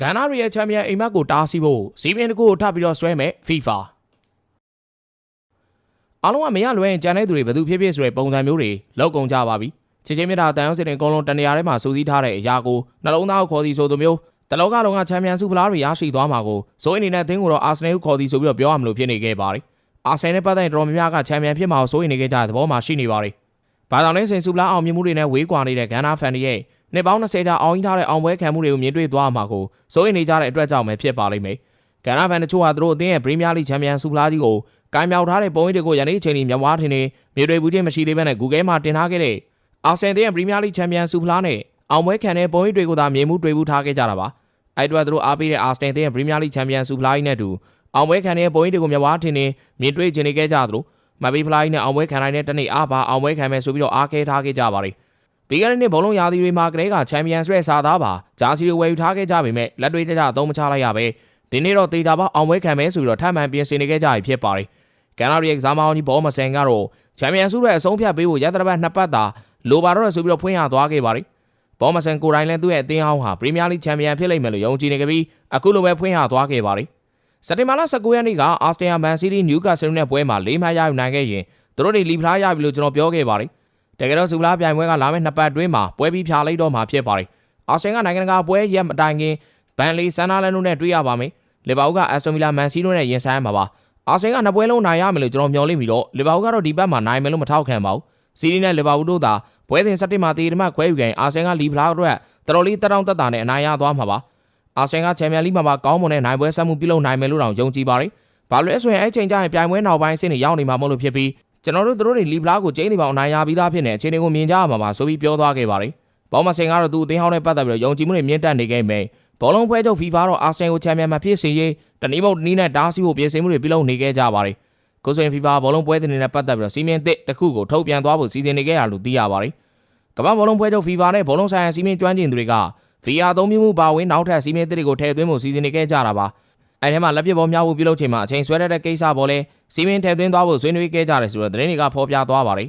ဂန်နာရီရဲ့ချန်ပီယံအိမ်မက်ကိုတားဆီးဖို့စီးပင်တစ်ခုကိုထပ်ပြီးတော့ဆွဲမဲ့ FIFA အားလုံးကမရလွဲရင်ကြံတဲ့သူတွေဘယ်သူဖြစ်ဖြစ်ဆိုတဲ့ပုံစံမျိုးတွေလောက်ကုန်ကြပါပြီချစ်ချင်းမြတ်တာတန်ရုံးစင်အကုန်လုံးတနေရာထဲမှာစူးစီးထားတဲ့အရာကိုနှလုံးသားကိုခေါ်သည်ဆိုသူမျိုးတလောကလုံးကချန်ပီယံစုဖလားတွေရရှိသွားမှာကိုစိုးရင်နေတဲ့အသင်းကိုတော့အာဆနယ်ကိုခေါ်သည်ဆိုပြီးတော့ပြောရမလို့ဖြစ်နေခဲ့ပါတယ်အာဆနယ်နဲ့ပတ်သက်ရင်တော်တော်များများကချန်ပီယံဖြစ်မှာကိုစိုးရင်နေခဲ့ကြတဲ့သဘောမှရှိနေပါတယ်ဘာကြောင့်လဲဆိုရင်စုဖလားအောင်မြင်မှုတွေနဲ့ဝေးကွာနေတဲ့ဂန်နာဖန်တွေရဲ့ နှစ်ပေါင်း20ကြာအောင်ရင်းထားတဲ့အောင်ပွဲခံမှုတွေကိုမြင်တွေ့သွားမှာကိုစိုးရင်နေကြတဲ့အတွက်ကြောင့်ပဲဖြစ်ပါလိမ့်မယ်ဂန်နာဖန်တို့ဟာသူတို့အသင်းရဲ့ပရီးမီးယားလိချန်ပီယံစုဖလားကြီးကိုကိုင်းမြောက်ထားတဲ့ပုံရိပ်တွေကိုယနေ့အချိန်ထိမြဝါထင်နေမြေတွေဘူးချင်းမရှိသေးဘဲနဲ့ Google မှာတင်ထားခဲ့တဲ့အာဆနယ်ရဲ့ပရီးမီးယားလိချန်ပီယံစုဖလားနဲ့အောင်ပွဲခံတဲ့ပုံရိပ်တွေကိုသာမြင်မှုတွေ့မှုထားခဲ့ကြတာပါအဲ့အတွက်သူတို့အားပေးတဲ့အာဆနယ်ရဲ့ပရီးမီးယားလိချန်ပီယံစုဖလားကြီးနဲ့အတူအောင်ပွဲခံတဲ့ပုံရိပ်တွေကိုမြဝါထင်နေမြင်တွေ့ချင်နေခဲ့ကြသလိုမဘီဖလားကြီးနဲ့အောင်ပွဲခံနိုင်တဲ့တနေ့အားပါအောင်ပွဲခံမယ်ဆိုပြီးတော့အားခဲထားခဲ့ကြပါတယ် ပြီးခဲ့တဲ့နှစ်ဘောလုံးရာသီတွေမှာကလေးကချန်ပီယံဆွဲစားသားပါဂျာစီကိုဝယ်ယူထားခဲ့ကြပေမဲ့လက်တွေကြကြအသုံးမချလိုက်ရပဲဒီနေ့တော့တေချာပါအောင်ပွဲခံမယ်ဆိုပြီးတော့ထပ်မံပြင်ဆင်နေခဲ့ကြပြီဖြစ်ပါတယ်ကန်နာရီရဲ့ကစားမအောင်ကြီးဘောမဆန်ကတော့ချန်ပီယံဆုရဲ့အဆုံးဖြတ်ပေးဖို့ရသတပတ်နှစ်ပတ်သာလိုပါတော့ဆိုပြီးတော့ဖွင့်ရသွားခဲ့ပါတယ်ဘောမဆန်ကိုတိုင်းလည်းသူ့ရဲ့အသင်းဟောင်းဟာပရီးမီးယားလိချန်ပီယံဖြစ်လိမ့်မယ်လို့ယုံကြည်နေကြပြီးအခုလိုပဲဖွင့်ရသွားခဲ့ပါတယ်စက်တင်ဘာလ19ရက်နေ့ကအာစတန်ယာမန်စီးတီးနျူကာဆယ်နဲ့ပွဲမှာ၄မှတ်ရယူနိုင်ခဲ့ရင်သူတို့တွေလီဖလားရပြီလို့ကျွန်တော်ပြောခဲ့ပါတယ် တကယ်တော့စူလာပြိုင်ပွဲကလာမယ့်နှစ်ပတ်အတွင်းမှာပွဲပြီးဖြာလိုက်တော့မှာဖြစ်ပါတယ်အာစတန်ကနိုင်ငံတကာပွဲရက်မတိုင်ခင်ဘန်လီဆန်နာလန်တို့နဲ့တွေ့ရပါမယ်လီဗာပူးကအက်စတိုမီလာမန်စီးတို့နဲ့ရင်ဆိုင်ရမှာပါအာစတန်ကနှစ်ပွဲလုံးနိုင်ရမယ်လို့ကျွန်တော်မျှော်လင့်ပြီးတော့လီဗာပူးကတော့ဒီဘက်မှာနိုင်မယ်လို့မထောက်ခံပါဘူးစီးတီးနဲ့လီဗာပူးတို့သာပွဲစဉ်7မှာတည်တမခွဲယူခဲ့ရင်အာစတန်ကလီဖလားအတွက်တော်တော်လေးတက်တောင့်တက်တာနဲ့အနိုင်ရသွားမှာပါအာစတန်ကချန်ပီယံလိမှာပါကောင်းမွန်တဲ့နိုင်ပွဲဆက်မှုပြုလုပ်နိုင်မယ်လို့တောင်ယုံကြည်ပါတယ်ဘာလို့လဲဆိုရင်အဲ့ချိန်ကျရင်ပြိုင်ပွဲနောက်ပိုင်းအဆင့်တွေရောက်နေမှာမဟုတ်လို့ဖြစ်ပြီး ကျွန်တော်တို့တို့တွေလီဖလားကိုကျင်းနေပါအောင်နိုင်ရပြီးသားဖြစ်နေအခြေအနေကိုမြင်ကြရမှာပါဆိုပြီးပြောသွားခဲ့ပါတယ်ဘောမစင်ကတော့သူအသင်းဟောင်းနဲ့ပတ်သက်ပြီးတော့ယုံကြည်မှုတွေမြင့်တက်နေခဲ့မယ်ဘောလုံးဖွဲချုပ် FIFA တော့အာစတန်ကိုချန်ပီယံမှာဖြစ်စေရေးတနည်းမဟုတ်တနည်းနဲ့တားဆီးဖို့ပြင်ဆင်မှုတွေပြုလုပ်နေခဲ့ကြပါတယ်ကိုဆိုရင် FIFA ဘောလုံးပွဲတင်နေတဲ့ပတ်သက်ပြီးတော့စီမင်းတစ်တစ်ခုကိုထုတ်ပြန်သွားဖို့စီစဉ်နေခဲ့ရလို့သိရပါတယ်ကမ္ဘာဘောလုံးပွဲချုပ် FIFA နဲ့ဘောလုံးဆိုင်ရာစီမင်းကျွမ်းကျင်သူတွေက VR သုံးမျိုးမှုပါဝင်နောက်ထပ်စီမင်းတစ်တွေကိုထည့်သွင်းဖို့စီစဉ်နေခဲ့ကြတာပါ အဲထဲမှာလက်ပစ်ဘောမြောက်ဖို့ပြုလုပ်ချိန်မှာအချိန်ဆွဲရတဲ့ကိစ္စပေါ်လဲစီမင်းထည့်သွင်းသွားဖို့ဆွေးနွေးခဲ့ကြတယ်ဆိုတော့သတင်းတွေကဖော်ပြသွားပါတယ်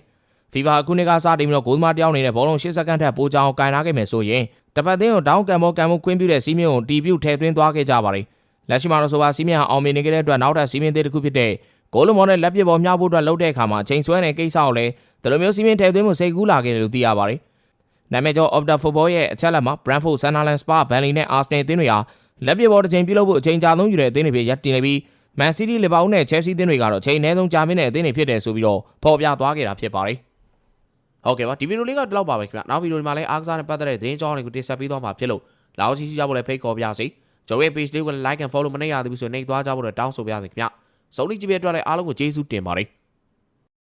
FIFA အခုနှစ်ကစတင်ပြီးတော့ဂိုးသမားတယောက်နေတဲ့ဘောလုံး၈စက္ကန့်ထက်ပိုကြောင်ကန်ထားခဲ့မယ်ဆိုရင်တပတ်သင်းကိုတောင်းကန်မောကန်မှုခွင့်ပြုတဲ့စီးမြင့်ကိုတီးပြုတ်ထည့်သွင်းသွားခဲ့ကြပါတယ်။လက်ရှိမှာတော့ဆိုပါစီးမြင့်ဟာအောင်မြင်နေခဲ့တဲ့အတွက်နောက်ထပ်စီးမြင့်သေးတစ်ခုဖြစ်တဲ့ဂိုးလုံးမောနဲ့လက်ပစ်ဘောမြောက်ဖို့အတွက်လုပ်တဲ့အခါမှာချိန်ဆွဲတဲ့ကိစ္စကိုလည်းဒီလိုမျိုးစီးမြင့်ထည့်သွင်းမှုစိတ်ကူးလာခဲ့တယ်လို့သိရပါတယ်။နာမည်ကျော် Opta Football ရဲ့အချက်လက်မှာ Brentford, Sunderland, Spa, Burnley နဲ့ Arsenal အသင်းတွေဟာ လက်ပစ်ဘောတစ်ချိန်ပြုလုပ်ဖို့အချိန်ကြာဆုံးယူတဲ့အသင်းတွေဖြစ်ရပ်တည်နေပြီး Man City, Liverpool နဲ့ Chelsea အသင်းတွေကတော့အချိန်အနည်းဆုံးကြာမြင့်တဲ့အသင်းတွေဖြစ်တယ်ဆိုပြီးတော့ဖော်ပြသွားခဲ့တာဖြစ်ပါတယ်။ဟုတ်ကဲ့ပါဒီဗီဒီယိုလေးကဒီလောက်ပါပဲခင်ဗျနောက်ဗီဒီယိုဒီမှာလည်းအားကစားနဲ့ပတ်သက်တဲ့သတင်းအကြောင်းတွေကိုတင်ဆက်ပေးသွားမှာဖြစ်လို့လာအောင်ချီချီကြဖို့လည်းဖိတ်ခေါ်ပါရစေကျွန်တော်ရဲ့ page လေးကို like and follow မနေရသေးဘူးဆိုရင်နှိပ်သွားကြဖို့လည်းတောင်းဆိုပါရစေခင်ဗျစုံလီကြည့်ပြတဲ့အတွက်လည်းအားလုံးကိုကျေးဇူးတင်ပါတယ်